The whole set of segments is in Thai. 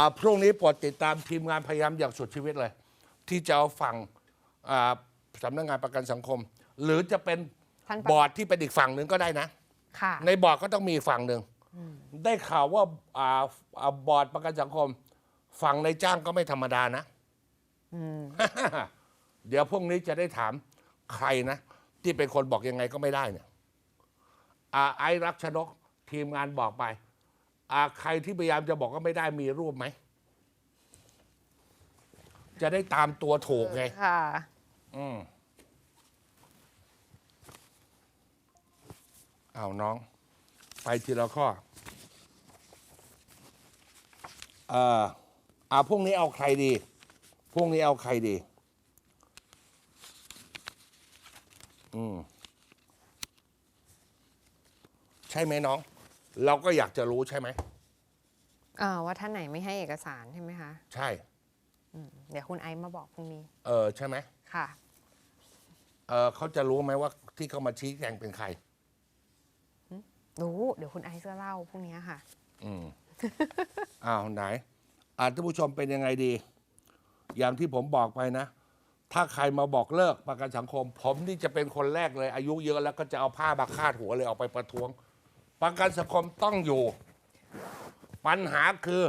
อ่าพรุ่งนี้โปรดติดตามทีมงานพยายามอย่างสุดชีวิตเลย ที่จะเอาฝั่งอ่าสำนักงานประกันสังคม หรือจะเป็นท่านประ บอร์ดที่เป็นอีกฝั่งหนึ่งก็ได้นะ ค่ะ ในบอร์ดก็ต้องมีอีกฝั่งหนึ่งได้ข่าวว่าอ่าอ่าบอร์ดประกันสังคม ฝั่งในจ้างก็ไม่ธรรมดานะ เดี๋ยวพรุ่งนี้จะได้ถามใครนะ ที่เป็นคนบอกยังไงก็ไม่ได้เนี่ยอ่าไอ้รักชนกทีมงานบอกไปอ่า ใครที่พยายามจะบอกว่าไม่ได้มีรูปไหม จะได้ตามตัวถูกไงค่ะ อืมเอาน้อง ไปทีละข้อเอ่ออ่าพรุ่งนี้เอาใครดีพรุ่งนี้เอาใครดี อืม ใช่ไหมน้อง เราก็อยากจะรู้ใช่ไหมเอ่อว่าท่านไหนไม่ให้เอกสารใช่ไหมคะใช่ อืมเดี๋ยวคุณไอซ์มาบอกพรุ่งนี้เออใช่ไหมค่ะ เออเขาจะรู้ไหมว่าที่เขามาชี้แจงเป็นใคร รู้ เดี๋ยวคุณไอซ์จะเล่าพรุ่งนี้ค่ะ อืม อ้าวไหนอ่าท่านผู้ชมเป็นยังไงดี อย่างที่ผมบอกไปนะ ถ้าใครมาบอกเลิกประกันสังคม ผมนี่จะเป็นคนแรกเลย อายุเยอะแล้วก็จะเอาผ้ามาคาดหัวเลยออกไปประท้วง ประกันสังคมต้องอยู่ ปัญหาคือ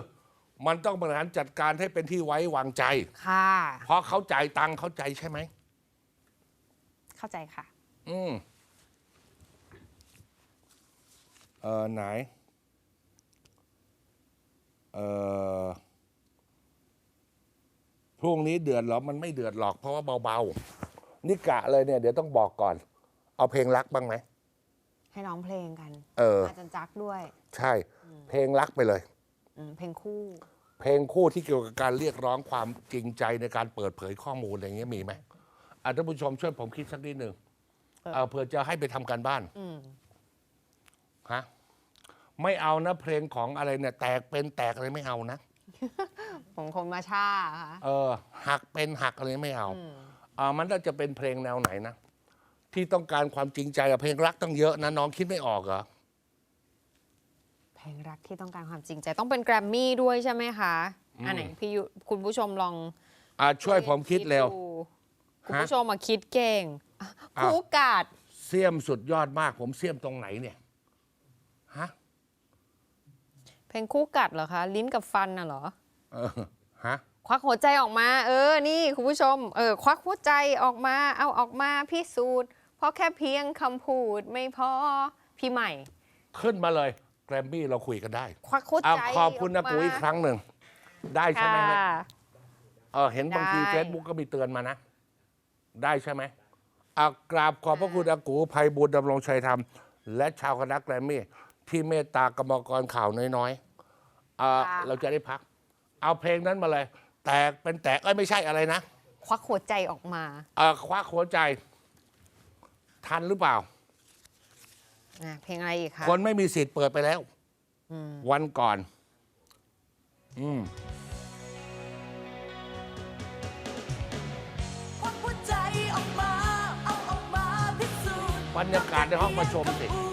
มันต้องบริหารจัดการให้เป็นที่ไว้วางใจ ค่ะ เพราะเขาจ่ายตังค์เข้าใจใช่ไหม เข้าใจค่ะ อืม เออไหน เออพรุ่งนี้เดือดเหรอ มันไม่เดือดหรอกเพราะว่าเบา ๆ นี่กะเลยเนี่ย เดี๋ยวต้องบอกก่อน เอาเพลงรักบ้างไหม ให้ร้องเพลงกันเอออาจารย์จักด้วย ใช่ เพลงรักไปเลย อืมเพลงคู่ เพลงคู่ที่เกี่ยวกับการเรียกร้องความจริงใจในการเปิดเผยข้อมูลอะไรเงี้ยมีไหมอะท่านผู้ชมช่วยผมคิดสักนิดหนึ่งเออ เออเพื่อจะให้ไปทำการบ้านอืมฮะไม่เอานะเพลงของอะไรเนี่ย แตกเป็นแตกอะไรไม่เอานะของคนมาชาค่ะ เออหักเป็นหักอะไรไม่เอาอืมอ่ามันน่าจะเป็นเพลงแนวไหนนะ ที่ต้องการความจริงใจกับเพลงรักต้องเยอะนะน้องคิดไม่ออกเหรอเพลงรักที่ต้องการความจริงใจต้องเป็นแกรมมี่ด้วยใช่ไหมคะอืมอันไหนพี่ยุคุณผู้ชมลองอ่าช่วยผมคิดเร็ว ดูคุณฮะผู้ชมมาคิดเก่งอ้าว คู่กาดเสียมสุดยอดมาก ผมเสียมตรงไหนเนี่ยฮะเพลงคู่กัดเหรอคะ ลิ้นกับฟันน่ะเหรอ เออฮะควักหัวใจออกมา เออ นี่คุณผู้ชม เออ ควักหัวใจออกมา เอาออกมาพิสูจน์ เพราะแค่เพียงคำพูดไม่พอพี่ใหม่ ขึ้นมาเลยแกรมมี่เราคุยกันได้ควักหัวเอาใจขอบคุณนะมาปุ๋ยอีกครั้งหนึ่ง ได้ใช่ไหมค่ะฮะเออเห็นบางทีได้ เฟซบุ๊กก็มีเตือนมานะ ได้ใช่ไหมเอากราบขอบพระคุณอากูภัยบุญดำรงชัยธรรม และชาวคณะแกรมมี่ ที่เมตตากรรมกรข่าวน้อยๆเออเราจะได้พัก เอาเพลงนั้นมาเลย แตกเป็นแตกเอ้ยไม่ใช่อะไรนะ ควักหัวใจออกมา เออคว้าหัวใจ ทันหรือเปล่าอะเพลงอะไรอีกคะคนไม่มีสิทธิ์เปิดไปแล้ว อืมวันก่อน อืม ควักหัวใจออกมา เอาออกมาพิสูจน์บรรยากาศในห้องประชุมสิค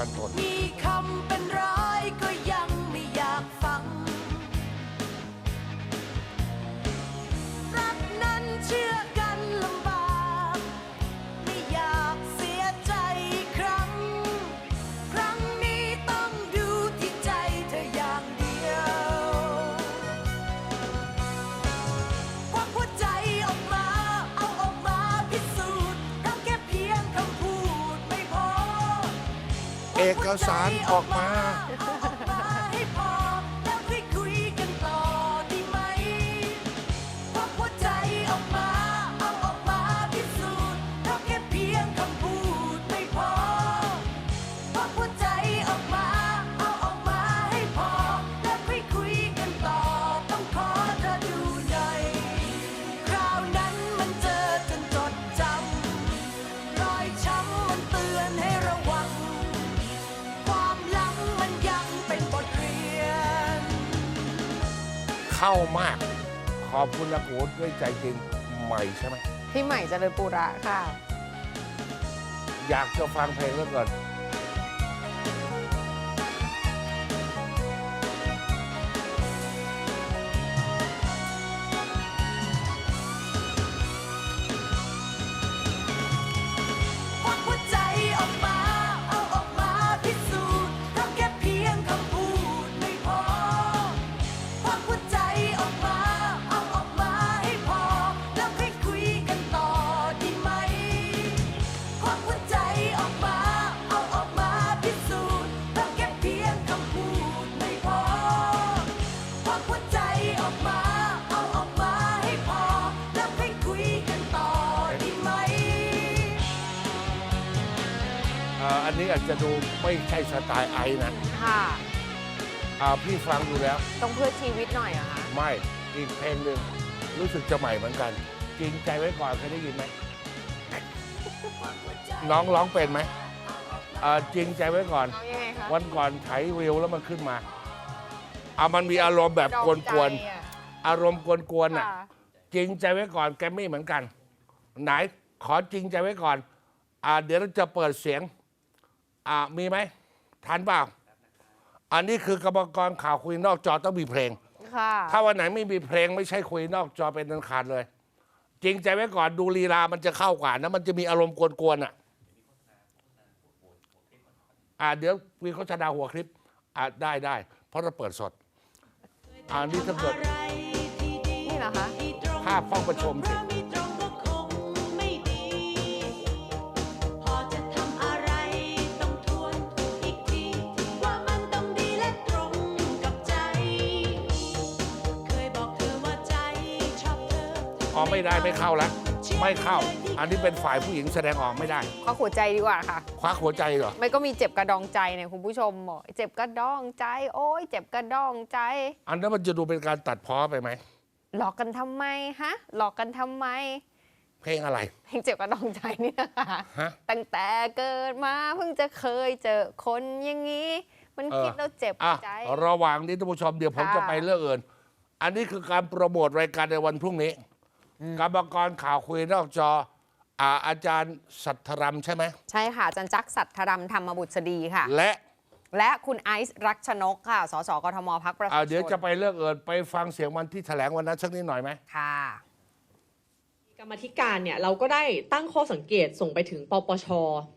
รั อกสารออกมา เข้ามาก ขอบคุณนะโูด้วยใจจริงใหม่ใช่ไหมพี่ใหม่เจริญปุระค่ะ อยากจะฟังเพลงแล้วก่อนาจจะดูไม่ใช่สไตล์ไอนะค่ะอ่าพี่ฟังดูแล้ว ต้องเพื่อชีวิตหน่อยเหรอะคะไม่อีกเพลงหนึ่งรู้สึกจะใหม่เหมือนกันจริงใจไว้ก่อนเคยได้ยินไหมน้องร้องเป็นไหมอ่าจริงใจไว้ก่อน เอายังไงคะวันก่อนไถวิวแล้วมันขึ้นมาเอามันมีอารมณ์แบบดกอวงนใจกวนอะๆอารมณ์กวนๆน่ะ ค่ะจริงใจไว้ก่อนแกมมี่เหมือนกัน ไหนขอจริงใจไว้ก่อนอ่าเดี๋ยวเราจะเปิดเสียง อ่ามีไหมทันเปล่า อันนี้คือกรรมกรข่าวคุยนอกจอต้องมีเพลง ค่ะ ถ้าวันไหนไม่มีเพลงไม่ใช่คุยนอกจอเป็นอันขาดเลย จริงใจไว้ก่อนดูลีลามันจะเข้ากว่านะ มันจะมีอารมณ์กวนๆอะอ่าเดี๋ยวมีโฆษณาหัวคลิปอ่าได้ได้เพราะเราเปิดสดอ่านี่ถ้าเกิดนี่เหรอคะ ภาพห้องประชุมสิ ไม่ได้ไม่เข้าแล้วไม่เข้า อันนี้เป็นฝ่ายผู้หญิงแสดงออกไม่ได้ ควักหัวใจดีกว่าค่ะ ควักหัวใจเหรอ ไม่ก็มีเจ็บกระดองใจเนี่ยคุณผู้ชมบอกเจ็บกระดองใจ โอ้ยเจ็บกระดองใจ อันนั้นมันจะดูเป็นการตัดพ้อไปไหม หลอกกันทำไมฮะ หลอกกันทำไม เพลงอะไร เพลงเจ็บกระดองใจนี่นะคะฮะ ตั้งแต่เกิดมาเพิ่งจะเคยเจอคนอย่างนี้ มันเออคิดแล้วเจ็บอะใจ ระหว่างนี้ท่านผู้ชมเดี๋ยวผมค่ะ จะไปเรื่องอื่น อันนี้คือการโปรโมทรายการในวันพรุ่งนี้ กรรมกรข่าวคุยนอกจออ่าอาจารย์สัทธรัมใช่ไหม ใช่ค่ะอาจันจักรสัทธรรมธรรมบุษดีค่ะ และและคุณไอซ์รักชนกค่ะ สสกทมพักประชาอ่าชเดี๋ยวจะนไปเรื่องอื่นไปฟังเสียงวันที่แถลงวันนั้นสักนิดหน่อยไหมค่ะ กรรมาธิการเนี่ยเราก็ได้ตั้งข้อสังเกตส่งไปถึงปปช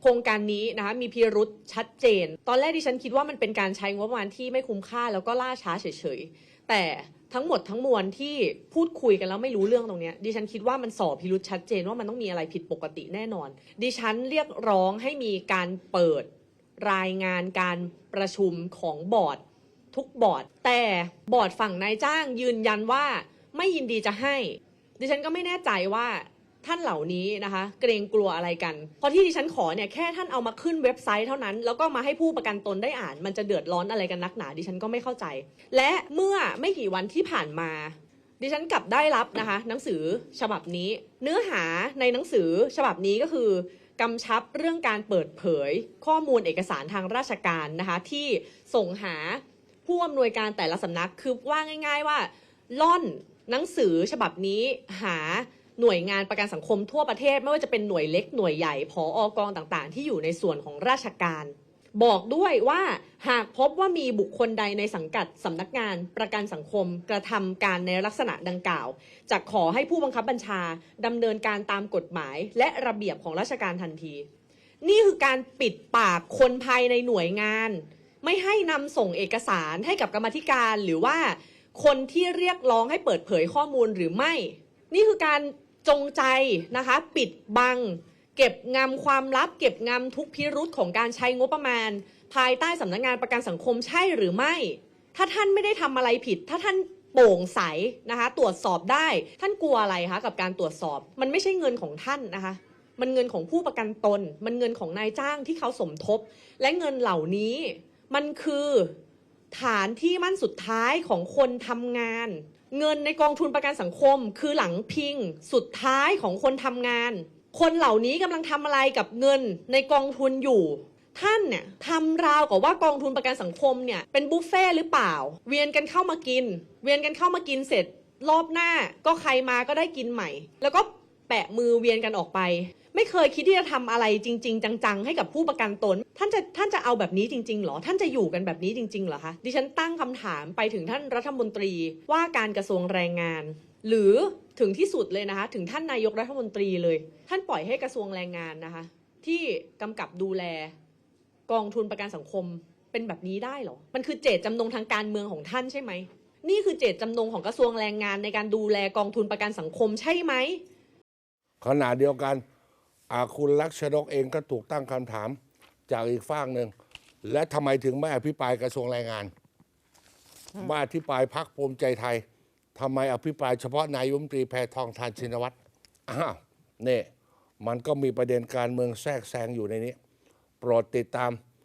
โครงการนี้นะคะมีพิรุษชัดเจน ตอนแรกดิฉันคิดว่ามันเป็นการใช้งบประมาณที่ไม่คุ้มค่าแล้วก็ล่าช้าเฉยๆ แต่ทั้งหมดทั้งมวลที่พูดคุยกันแล้วไม่รู้เรื่องตรงนี้ดิฉันคิดว่ามันสอบพิรุษชัดเจนว่ามันต้องมีอะไรผิดปกติแน่นอน ดิฉันเรียกร้องให้มีการเปิดรายงานการประชุมของบอร์ดทุกบอร์ด แต่บอร์ดฝั่งนายจ้างยืนยันว่าไม่ยินดีจะให้ ดิฉันก็ไม่แน่ใจว่า ท่านเหล่านี้นะคะ เกรงกลัวอะไรกัน เพราะที่ดิฉันขอเนี่ยแค่ท่านเอามาขึ้นเว็บไซต์เท่านั้น แล้วก็มาให้ผู้ประกันตนได้อ่าน มันจะเดือดร้อนอะไรกันนักหนา ดิฉันก็ไม่เข้าใจ และเมื่อไม่กี่วันที่ผ่านมา ดิฉันกลับได้รับนะคะ หนังสือฉบับนี้ เนื้อหาในหนังสือฉบับนี้ก็คือกำชับเรื่องการเปิดเผย ข้อมูลเอกสารทางราชการนะคะ ที่ส่งหาผู้อำนวยการแต่ละสำนักคือว่าง่าย ๆว่าล่อนหนังสือฉบับนี้หา หน่วยงานประกันสังคมทั่วประเทศ ไม่ว่าจะเป็นหน่วยเล็กหน่วยใหญ่ผออกองต่างๆ ที่อยู่ในส่วนของราชการบอกด้วยว่าหากพบว่ามีบุคคลใดในสังกัดสำนักงานประกันสังคมกระทำการในลักษณะดังกล่าว จะขอให้ผู้บังคับบัญชาดำเนินการตามกฎหมาย และระเบียบของราชการทันที นี่คือการปิดปากคนภายในหน่วยงาน ไม่ให้นำส่งเอกสารให้กับกรรมธิการหรือว่า คนที่เรียกร้องให้เปิดเผยข้อมูลหรือไม่ นี่คือการ จงใจนะคะ ปิดบัง เก็บงำความลับ เก็บงำทุกพิรุษของการใช้งบประมาณ ภายใต้สำนักงานประกันสังคมใช่หรือไม่ ถ้าท่านไม่ได้ทำอะไรผิด ถ้าท่านโปร่งใสนะคะ ตรวจสอบได้ท่านกลัวอะไรคะกับการตรวจสอบ มันไม่ใช่เงินของท่านนะคะ มันเงินของผู้ประกันตน มันเงินของนายจ้างที่เขาสมทบ และเงินเหล่านี้มันคือฐานที่มั่นสุดท้ายของคนทำงาน เงินในกองทุนประกันสังคม คือหลังพิง สุดท้ายของคนทำงาน คนเหล่านี้กำลังทำอะไรกับเงินในกองทุนอยู่ท่านเนี่ยทำราวกับว่ากองทุนประกันสังคมเนี่ยเป็นบุฟเฟ่หรือเปล่า เวียนกันเข้ามากิน เวียนกันเข้ามากินเสร็จ รอบหน้าก็ใครมาก็ได้กินใหม่ แล้วก็แปะมือเวียนกันออกไป ไม่เคยคิดที่จะทำอะไรจริง ๆ จังๆ ให้กับผู้ประกันตน ท่านจะท่านจะเอาแบบนี้จริงๆเหรอ ท่านจะอยู่กันแบบนี้จริงๆเหรอคะดิฉันตั้งคำถามไปถึงท่านรัฐมนตรีว่าการกระทรวงแรงงาน หรือถึงที่สุดเลยนะคะ ถึงท่านนายกรัฐมนตรีเลย ท่านปล่อยให้กระทรวงแรงงานนะคะ ที่กำกับดูแล กองทุนประกันสังคมเป็นแบบนี้ได้เหรอ มันคือเจตจำนงทางการเมืองของท่านใช่ไหม นี่คือเจตจำนงของกระทรวงแรงงานในการดูแลกองทุนประกันสังคมใช่ไหมขณะเดียวกัน คุณลักษณกเองก็ถูกตั้งคำถามจากอีกฝากหนึ่ง และทำไมถึงไม่อภิปรายกระทรวงแรงงานมาอภิปรายพักภูมิใจไทยทำไมอภิปรายเฉพาะนายกรัฐมนตรีแพทองทานชินวัตรอ้าวนี่มันก็มีประเด็นการเมืองแทรกแซงอยู่ในนี้ โปรดติดตาม